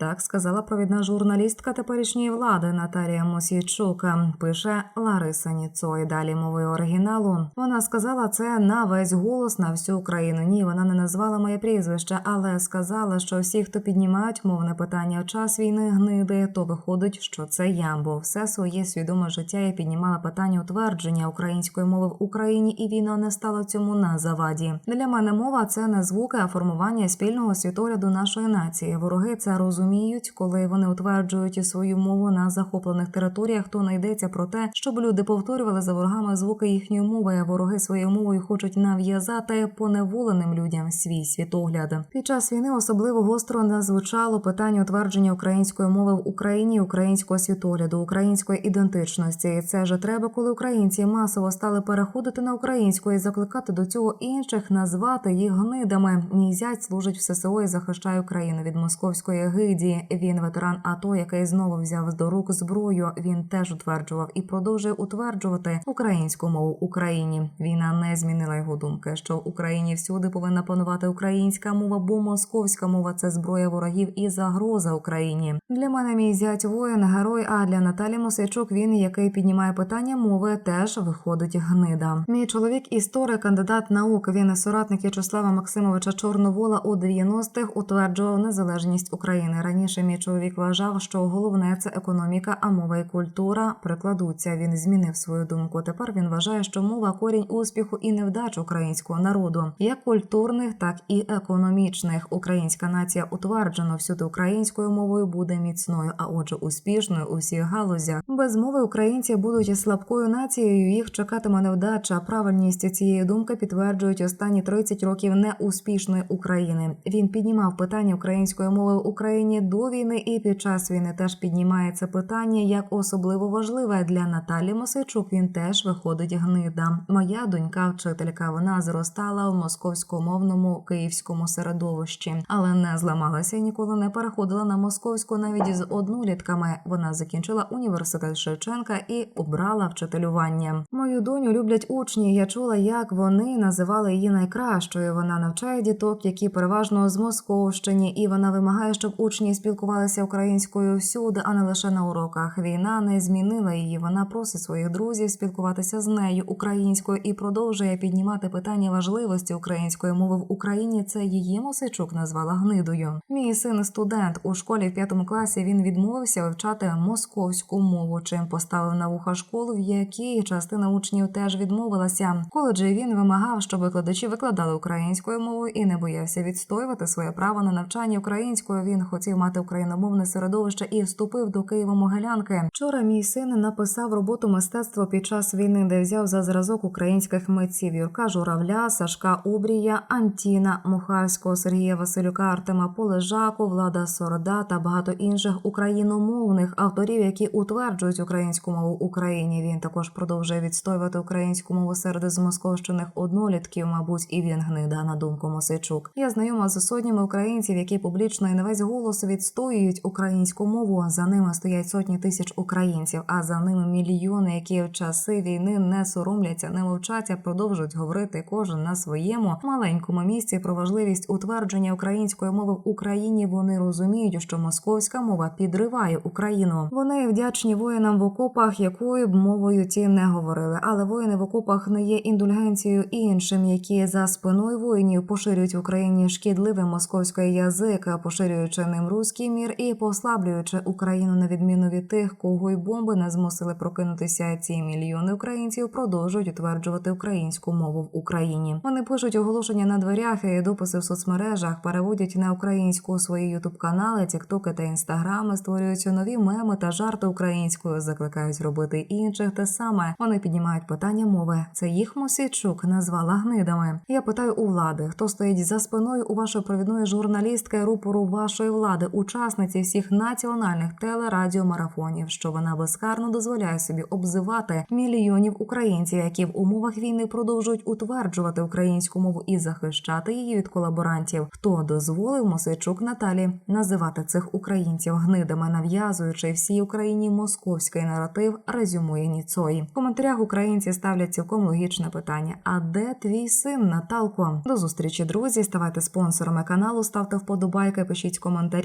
Так сказала провідна журналістка теперішньої влади Наталія Мосійчук. Пише Лариса Ніцой. Далі мовою оригіналу. Вона сказала це на весь голос на всю Україну. Ні, вона не назвала моє прізвище, але сказала, що всі, хто піднімають мовне питання в час війни гниди, то виходить, що це я. Бо все своє свідоме життя я піднімала питання утвердження української мови в Україні, і війна не стала цьому на заваді. Для мене мова це не звуки, а формування спільного світогляду нашої нації. Вороги це розуміють, коли вони утверджують свою мову на захоплених територіях. То не йдеться про те, щоб люди повторювали за ворогами звуки їхньої мови. а Вороги своєю мовою хочуть нав'язати поневоленим людям свій світогляд. Під час війни особливо гостро назвучало питання утвердження української мови в Україні, українського світогляду, української ідентичності. Це ж треба, коли українці масово стали переходити на українську і закликати до цього інших, назвати їх гнидами. Мій зять служить в ССО і захищає Україну від московської гидії. Він ветеран АТО, який знову взяв до рук зброю. Він теж утверджував і продовжує утверджувати українську мову Україні. Війна не змінила його думки, що в Україні всюди повинна панувати українська мова, бо московська мова це зброя ворогів і загроза Україні. Для мене мій зять воїн, герой. А для Наталі Мосичук він, який піднімає питання мови, теж виходить гнида. Мій чоловік історик, кандидат наук. Він соратник В'ячеслава Максимовича Чорновола у 90-х утверджував незалежність України. Раніше мій чоловік вважав, що головне це економіка, а мова і культура прикладуться. Він змінив свою думку. Тепер він вважає, що мова корінь успіху і невдач українського народу, як культурних, так і економічних. Українська нація утверджено всюди українською мовою буде міцною, а отже, успішною у всіх галузях. Без мови українці будуть слабкою нацією. Їх чекатиме невдача. Правильність цієї думки підтверджують останні 30 років неуспішної України. Він піднімав питання української мови в Україні до війни і під час війни теж піднімає це питання як особливо важливе для Наталі Мосичук. Він теж виходить гнида. Моя донька, вчителька, вона зростала в московськомовному київському середовищі, але не зламалася і ніколи не переходила на московську навіть з однолітками. Вона закінчила університет Шевченка і обрала вчителювання. Мою доню люблять учні. Я чула, як вони називали її найкращою. Вона навчає діток, які переважно з Московщини, і вона вимагає, щоб учні спілкувалися українською всюди, а не лише на уроках. Війна не змінила її. Вона просить своїх друзів спілкуватися з нею українською і продовжує піднімати питання важливості української мови в Україні. Це її Мосичук назвала гнидою. Мій син студент у школі в п'ятому класі. Він відмовився вивчати московську мову, чим поставив на вуха школу, в якій частина учнів теж відмовилася. Коледжі він вимагав, щоб викладачі викладали українською мовою і не боявся відстоювати своє право на навчання українською. Він хотів мати україномовне середовище і вступив до Києво-Могилянки. Вчора мій син написав роботу мистецтво під час війни, де взяв за зразок українських митців Юрка Журавля, Сашка Убрія, Антіна Мухарського, Сергія Василюка, Артема Полежаку, Влада Сорода та багато інших україномовних авторів, які утверджують українську мову Україні. Він також продовжує відстоювати українську мову серед змосковщених однолітків, мабуть, і він гнида на думку Мосичук. Я знайома з сотнями українців, які публічно і на весь голос відстоюють українську мову. За ними стоять сотні тисяч українців, а за ними мільйони, які в часи війни не соромляться, не мовчать, а продовжують говорити кожен на своєму маленькому місці про важливість утвердження української мови в Україні. Вони розуміють, що московська мова підриває Україну. Вони вдячні воїнам в окопах, якою б мовою ті не говорили. Але воїни в окопах не є індульгенцією іншим, які за спиною воїнів поширюють в Україні шкідливий московський язик, поширюючи ним руський мір і послаблюючи Україну на відміну від тих, кого й бомби не змусили прокинутися. Ці мільйони українців продовжують утверджувати українську мову в Україні. Вони пишуть оголошення на дверях і дописи в соцмережах, переводять на українську свої ютуб канали, тіктоки та інстаграми, створюють нові меми та жарти українською, закликають робити інших те саме. Вони піднімають питання мови. Це їх Мосійчук назвала гнидами. Я питаю у влади, хто стоїть за спиною у вашої провідної журналістки рупору вашої влади, учасниці всіх національних телерадіомарафонів, що вона безкарно дозволяє собі обзивати мільйонів українців, які в умовах війни продовжують утверджувати українську мову і захищати її від колаборантів. Хто дозволив Мосичук Наталі називати цих українців гнидами, нав'язуючи всій Україні московський наратив, резюмує Ніцой. В коментарях українці ставлять цілком логічне питання: а де твій син, Наталко? До зустрічі, друзі. Ставайте спонсорами каналу, ставте вподобайки, пишіть